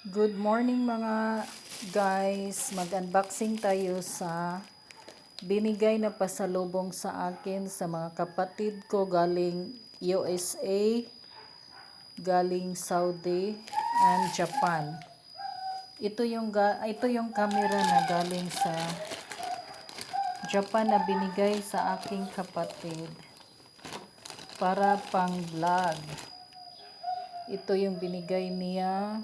Good morning mga guys. Mag-unboxing tayo sa binigay na pasalubong sa akin sa mga kapatid ko galing USA, galing Saudi, and Japan. Ito yung ito yung camera na galing sa Japan na binigay sa aking kapatid para pang vlog. Ito yung binigay niya.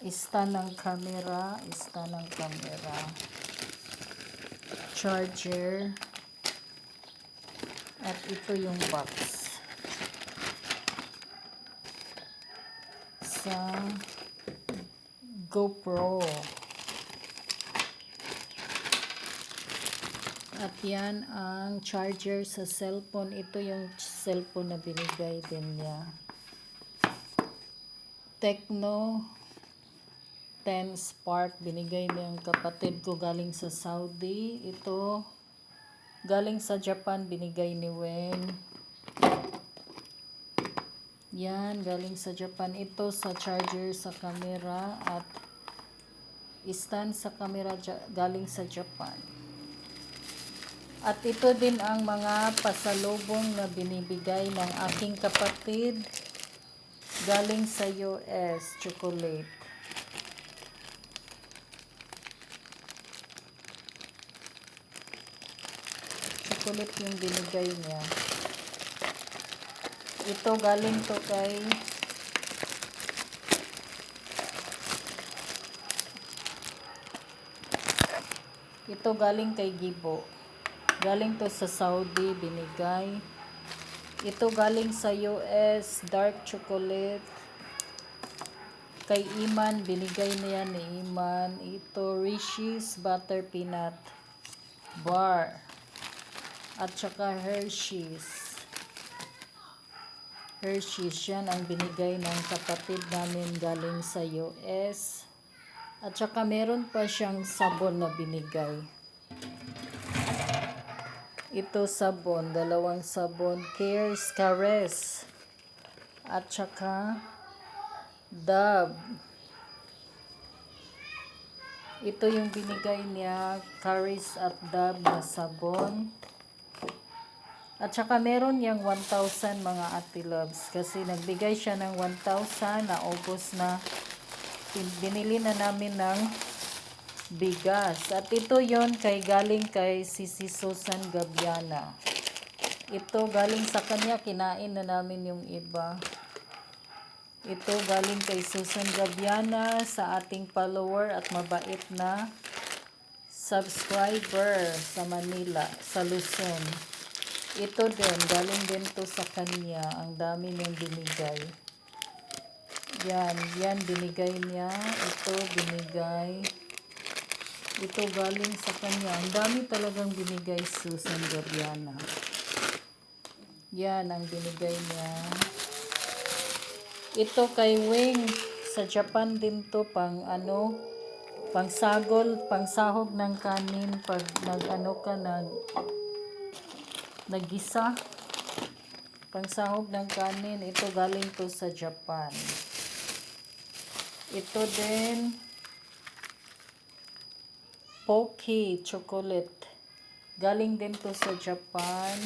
Ista ng camera, ista ng camera. Charger. At ito yung box. Sa GoPro. At yan ang charger sa cellphone. Ito yung cellphone na binigay din niya. Tecno 10 Spark binigay ng kapatid ko galing sa Saudi. Ito galing sa Japan binigay ni Wen. Yan, galing sa Japan. Ito sa charger sa camera at stand sa camera galing sa Japan. At ito din ang mga pasalubong na binibigay ng aking kapatid galing sa US, chocolate. Chocolate yung binigay niya. Ito galing to kay Ito galing kay Gibo. Galing to sa Saudi, binigay. Ito galing sa US, dark chocolate. Kay Iman, binigay niya ni Iman. Ito, Rishi's Butter Peanut Bar. At saka Hershey's. Hershey's, yan ang binigay ng kapatid namin galing sa US. At saka meron pa siyang sabon na binigay. Ito sabon, dalawang sabon, Cares Caress. At saka Dove. Ito yung binigay niya, Caris at Dove na sabon. At saka meron yang 1,000 mga ate loves kasi nagbigay siya ng 1,000 na ubos na binili na namin ng bigas. At ito yon kay galing kay Sisi Susan Gabiana. Ito galing sa kanya, kinain na namin yung iba. Ito galing kay Susan Gabiana sa ating follower at mabait na subscriber sa Manila, sa Luzon. Ito din, galing din to sa kanya. Ang dami niyang binigay. Yan, yan binigay niya. Ito binigay. Ito galing sa kanya. Ang dami talagang binigay Susan Gabiana. Yan ang binigay niya. Ito kay Wing sa Japan din to pang ano pang sagol, pang sahog ng kanin pag nag ano ka nag nagisa. Pang sahog ng kanin. Ito galing to sa Japan. Ito din Pocky chocolate. Galing din to sa Japan.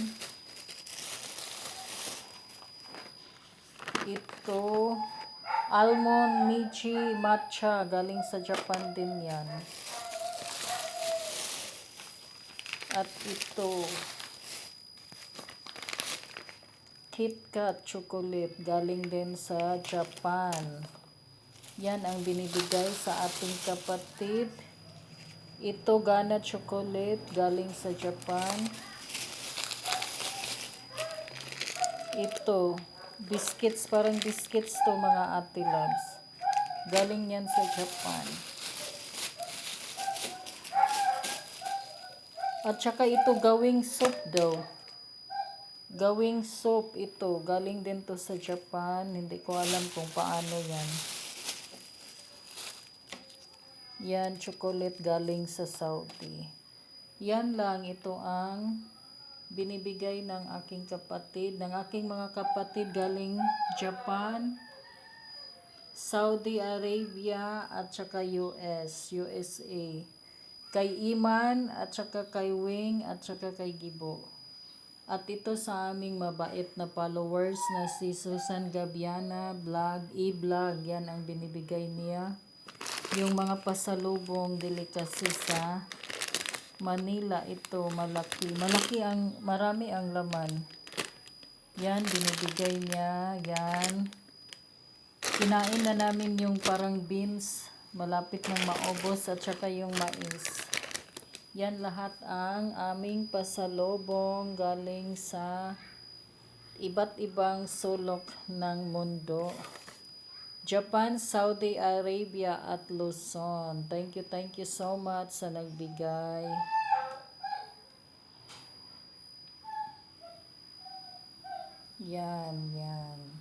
Ito almond michi matcha. Galing sa Japan din yan. At ito KitKat chocolate galing din sa Japan. Yan ang binibigay sa ating kapatid. Ito Gana chocolate galing sa Japan. Ito biscuits parang biscuits to mga ate loves. Galing yan sa Japan. At saka ito gawing soup daw. Gawing soap ito. Galing din to sa Japan. Hindi ko alam kung paano yan. Yan, chocolate galing sa Saudi. Yan lang. Ito ang binibigay ng aking kapatid, ng aking mga kapatid galing Japan, Saudi Arabia at saka US, USA. Kay Iman at saka kay Wing at saka kay Gibo. At ito sa aming mabait na followers na si Susan Gabiana Vlog, e-vlog, yan ang binibigay niya. Yung mga pasalubong delicacy sa Manila ito malaki. Malaki ang marami ang laman. Yan binibigay niya, yan. Kinain na namin yung parang beans, malapit nang maubos at saka yung mais. Yan lahat ang aming pasalubong galing sa iba't ibang sulok ng mundo. Japan, Saudi Arabia at Luzon. Thank you, thank you so much sa nagbigay. Yan, yan.